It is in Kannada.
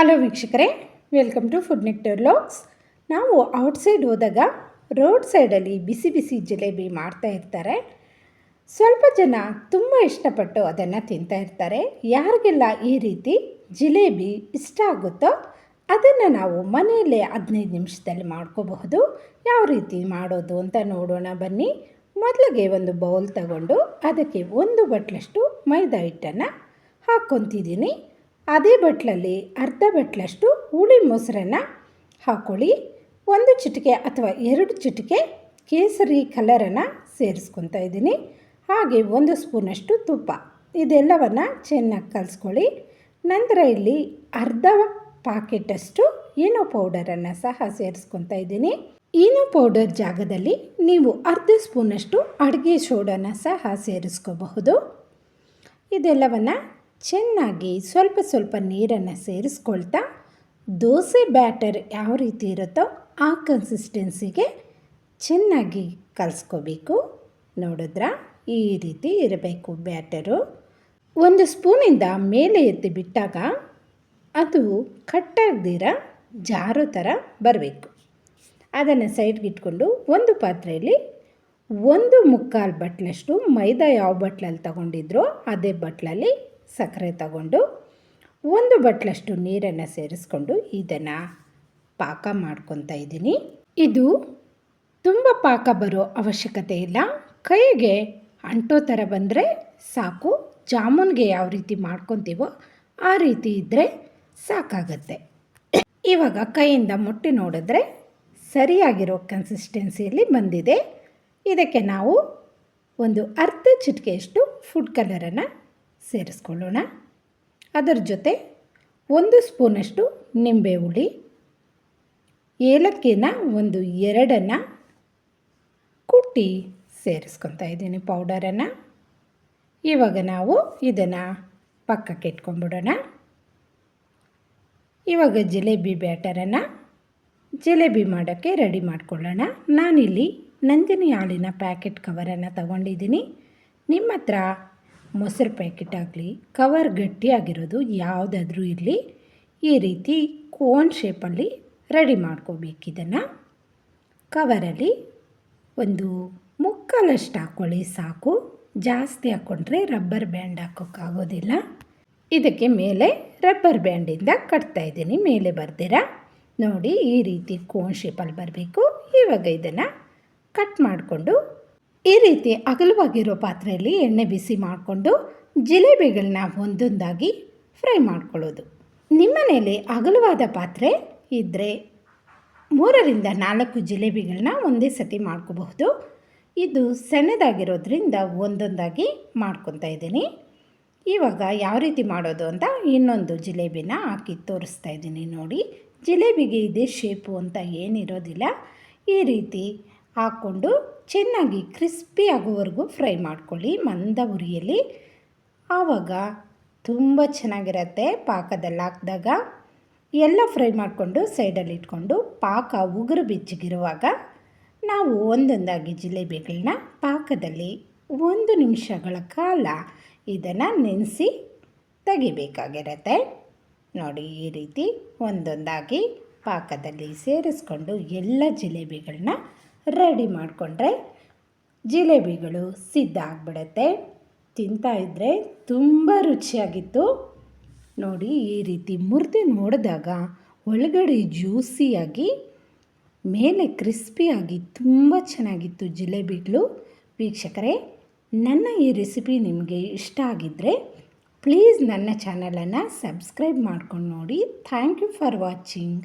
ಹಲೋ ವೀಕ್ಷಕರೇ, welcome to food nectar logs ನಾವು ಔಟ್ಸೈಡ್ ಹೋದಾಗ ರೋಡ್ ಸೈಡಲ್ಲಿ ಬಿಸಿ ಬಿಸಿ ಜಿಲೇಬಿ ಮಾಡ್ತಾ ಇರ್ತಾರೆ. ಸ್ವಲ್ಪ ಜನ ತುಂಬ ಇಷ್ಟಪಟ್ಟು ಅದನ್ನು ತಿಂತಾ ಇರ್ತಾರೆ. ಯಾರಿಗೆಲ್ಲ ಈ ರೀತಿ ಜಿಲೇಬಿ ಇಷ್ಟ ಆಗುತ್ತೋ ಅದನ್ನು ನಾವು ಮನೆಯಲ್ಲೇ ಹದಿನೈದು ನಿಮಿಷದಲ್ಲಿ ಮಾಡ್ಕೋಬಹುದು. ಯಾವ ರೀತಿ ಮಾಡೋದು ಅಂತ ನೋಡೋಣ ಬನ್ನಿ. ಮೊದಲಿಗೆ ಒಂದು ಬೌಲ್ ತಗೊಂಡು ಅದಕ್ಕೆ ಒಂದು ಬಟ್ಲಷ್ಟು ಮೈದಾ ಹಿಟ್ಟನ್ನು ಹಾಕ್ಕೊತಿದ್ದೀನಿ. ಅದೇ ಬಟ್ಲಲ್ಲಿ ಅರ್ಧ ಬಟ್ಲಷ್ಟು ಹುಳಿ ಮೊಸರನ್ನು ಹಾಕ್ಕೊಳ್ಳಿ ಒಂದು ಚಿಟಿಕೆ ಅಥವಾ ಎರಡು ಚಿಟಿಕೆ ಕೇಸರಿ ಕಲರನ್ನು ಸೇರಿಸ್ಕೊತಾ ಇದ್ದೀನಿ. ಹಾಗೆ ಒಂದು ಸ್ಪೂನಷ್ಟು ತುಪ್ಪ. ಇದೆಲ್ಲವನ್ನು ಚೆನ್ನಾಗಿ ಕಲಿಸ್ಕೊಳ್ಳಿ. ನಂತರ ಇಲ್ಲಿ ಅರ್ಧ ಪಾಕೆಟಷ್ಟು ಈನೋ ಪೌಡರನ್ನು ಸಹ ಸೇರಿಸ್ಕೊತಾ ಇದ್ದೀನಿ. ಈನೋ ಪೌಡರ್ ಜಾಗದಲ್ಲಿ ನೀವು ಅರ್ಧ ಸ್ಪೂನಷ್ಟು ಅಡುಗೆ ಸೋಡನ್ನು ಸಹ ಸೇರಿಸ್ಕೋಬಹುದು. ಇದೆಲ್ಲವನ್ನು ಚೆನ್ನಾಗಿ ಸ್ವಲ್ಪ ಸ್ವಲ್ಪ ನೀರನ್ನು ಸೇರಿಸ್ಕೊಳ್ತಾ ದೋಸೆ ಬ್ಯಾಟರ್ ಯಾವ ರೀತಿ ಇರುತ್ತೋ ಆ ಕನ್ಸಿಸ್ಟೆನ್ಸಿಗೆ ಚೆನ್ನಾಗಿ ಕಲಿಸ್ಕೋಬೇಕು. ನೋಡಿದ್ರ? ಈ ರೀತಿ ಇರಬೇಕು ಬ್ಯಾಟರು. ಒಂದು ಸ್ಪೂನಿಂದ ಮೇಲೆ ಎತ್ತಿ ಬಿಟ್ಟಾಗ ಅದು ಕಟ್ಟಾಗ್ದಿರ ಜಾರೋ ಥರ ಬರಬೇಕು. ಅದನ್ನು ಸೈಡ್ಗೆ ಇಟ್ಕೊಂಡು ಒಂದು ಪಾತ್ರೆಯಲ್ಲಿ ಒಂದು ಮುಕ್ಕಾಲು ಬಟ್ಲಷ್ಟು ಮೈದಾ ಯಾವ ಬಟ್ಲಲ್ಲಿ ತಗೊಂಡಿದ್ರೋ ಅದೇ ಬಟ್ಲಲ್ಲಿ ಸಕ್ಕರೆ ತಗೊಂಡು ಒಂದು ಬಟ್ಲಷ್ಟು ನೀರನ್ನು ಸೇರಿಸ್ಕೊಂಡು ಇದನ್ನು ಪಾಕ ಮಾಡ್ಕೊತಾ ಇದ್ದೀನಿ. ಇದು ತುಂಬ ಪಾಕ ಬರೋ ಅವಶ್ಯಕತೆ ಇಲ್ಲ. ಕೈಗೆ ಅಂಟೋ ಥರ ಬಂದರೆ ಸಾಕು. ಜಾಮೂನ್ಗೆ ಯಾವ ರೀತಿ ಮಾಡ್ಕೊತೀವೋ ಆ ರೀತಿ ಇದ್ದರೆ ಸಾಕಾಗತ್ತೆ. ಇವಾಗ ಕೈಯಿಂದ ಮುಟ್ಟಿ ನೋಡಿದ್ರೆ ಸರಿಯಾಗಿರೋ ಕನ್ಸಿಸ್ಟೆನ್ಸಿಯಲ್ಲಿ ಬಂದಿದೆ. ಇದಕ್ಕೆ ನಾವು ಒಂದು ಅರ್ಧ ಚಿಟಿಕೆಯಷ್ಟು ಫುಡ್ ಕಲರನ್ನು ಸೇರಿಸ್ಕೊಳ್ಳೋಣ. ಅದರ ಜೊತೆ ಒಂದು ಸ್ಪೂನಷ್ಟು ನಿಂಬೆ ಹುಳಿ, ಏಲಕ್ಕಿನ ಒಂದು ಎರಡನ್ನು ಕುಟ್ಟಿ ಸೇರಿಸ್ಕೊತಾ ಇದ್ದೀನಿ ಪೌಡರನ್ನು. ಇವಾಗ ನಾವು ಇದನ್ನು ಪಕ್ಕಕ್ಕೆ ಇಟ್ಕೊಂಡ್ಬಿಡೋಣ. ಇವಾಗ ಜಿಲೇಬಿ ಬ್ಯಾಟರನ್ನು ಜಿಲೇಬಿ ಮಾಡೋಕ್ಕೆ ರೆಡಿ ಮಾಡ್ಕೊಳ್ಳೋಣ. ನಾನಿಲ್ಲಿ ನಂದಿನಿ ಹಾಲಿನ ಪ್ಯಾಕೆಟ್ ಕವರನ್ನು ತಗೊಂಡಿದ್ದೀನಿ. ನಿಮ್ಮ ಹತ್ರ ಮೊಸರು ಪ್ಯಾಕೆಟ್ ಆಗಲಿ ಕವರ್ ಗಟ್ಟಿಯಾಗಿರೋದು ಯಾವುದಾದ್ರೂ ಇರಲಿ, ಈ ರೀತಿ ಕೋನ್ ಶೇಪಲ್ಲಿ ರೆಡಿ ಮಾಡ್ಕೋಬೇಕು ಇದನ್ನು. ಕವರಲ್ಲಿ ಒಂದು ಮುಕ್ಕಾಲಷ್ಟು ಹಾಕ್ಕೊಳ್ಳಿ, ಸಾಕು. ಜಾಸ್ತಿ ಹಾಕ್ಕೊಂಡ್ರೆ ರಬ್ಬರ್ ಬ್ಯಾಂಡ್ ಹಾಕೋಕ್ಕಾಗೋದಿಲ್ಲ. ಇದಕ್ಕೆ ಮೇಲೆ ರಬ್ಬರ್ ಬ್ಯಾಂಡಿಂದ ಕಟ್ತಾ ಇದ್ದೀನಿ, ಮೇಲೆ ಬರ್ದಿರ? ನೋಡಿ, ಈ ರೀತಿ ಕೋನ್ ಶೇಪಲ್ಲಿ ಬರಬೇಕು. ಇವಾಗ ಇದನ್ನು ಕಟ್ ಮಾಡಿಕೊಂಡು ಈ ರೀತಿ ಅಗಲವಾಗಿರೋ ಪಾತ್ರೆಯಲ್ಲಿ ಎಣ್ಣೆ ಬಿಸಿ ಮಾಡಿಕೊಂಡು ಜಿಲೇಬಿಗಳನ್ನ ಒಂದೊಂದಾಗಿ ಫ್ರೈ ಮಾಡ್ಕೊಳ್ಳೋದು. ನಿಮ್ಮನೇಲಿ ಅಗಲವಾದ ಪಾತ್ರೆ ಇದ್ದರೆ ಮೂರರಿಂದ ನಾಲ್ಕು ಜಿಲೇಬಿಗಳನ್ನ ಒಂದೇ ಸತಿ ಮಾಡ್ಕೋಬಹುದು. ಇದು ಸಣ್ಣದಾಗಿರೋದ್ರಿಂದ ಒಂದೊಂದಾಗಿ ಮಾಡ್ಕೊತಾ ಇದ್ದೀನಿ. ಇವಾಗ ಯಾವ ರೀತಿ ಮಾಡೋದು ಅಂತ ಇನ್ನೊಂದು ಜಿಲೇಬಿನ ಹಾಕಿ ತೋರಿಸ್ತಾ ಇದ್ದೀನಿ ನೋಡಿ. ಜಿಲೇಬಿಗೆ ಇದೇ ಶೇಪು ಅಂತ ಏನಿರೋದಿಲ್ಲ. ಈ ರೀತಿ ಹಾಕ್ಕೊಂಡು ಚೆನ್ನಾಗಿ ಕ್ರಿಸ್ಪಿ ಆಗೋವರೆಗೂ ಫ್ರೈ ಮಾಡ್ಕೊಳ್ಳಿ ಮಂದ ಉರಿಯಲ್ಲಿ ಆವಾಗ ತುಂಬ ಚೆನ್ನಾಗಿರತ್ತೆ ಪಾಕದಲ್ಲಿ ಹಾಕಿದಾಗ. ಎಲ್ಲ ಫ್ರೈ ಮಾಡಿಕೊಂಡು ಸೈಡಲ್ಲಿ ಇಟ್ಕೊಂಡು ಪಾಕ ಉಗುರು ಬಿಚ್ಚಿಗಿರುವಾಗ ನಾವು ಒಂದೊಂದಾಗಿ ಜಿಲೇಬಿಗಳನ್ನ ಪಾಕದಲ್ಲಿ ಒಂದು ನಿಮಿಷಗಳ ಕಾಲ ಇದನ್ನು ನೆನೆಸಿ ತೆಗಿಬೇಕಾಗಿರತ್ತೆ. ನೋಡಿ ಈ ರೀತಿ ಒಂದೊಂದಾಗಿ ಪಾಕದಲ್ಲಿ ಸೇರಿಸ್ಕೊಂಡು ಎಲ್ಲ ಜಿಲೇಬಿಗಳನ್ನ ರೆಡಿ ಮಾಡಿಕೊಂಡ್ರೆ ಜಿಲೇಬಿಗಳು ಸಿದ್ಧ ಆಗಿಬಿಡತ್ತೆ. ತಿಂತಾ ಇದ್ದರೆ ತುಂಬ ರುಚಿಯಾಗಿತ್ತು. ನೋಡಿ, ಈ ರೀತಿ ಮುರಿದು ನೋಡಿದಾಗ ಒಳಗಡೆ ಜ್ಯೂಸಿಯಾಗಿ, ಮೇಲೆ ಕ್ರಿಸ್ಪಿಯಾಗಿ ತುಂಬ ಚೆನ್ನಾಗಿತ್ತು ಜಿಲೇಬಿಗಳು. ವೀಕ್ಷಕರೇ, ನನ್ನ ಈ ರೆಸಿಪಿ ನಿಮಗೆ ಇಷ್ಟ ಆಗಿದ್ದರೆ ಪ್ಲೀಸ್ ನನ್ನ ಚಾನಲನ್ನು ಸಬ್ಸ್ಕ್ರೈಬ್ ಮಾಡ್ಕೊಂಡು ನೋಡಿ. Thank you for watching.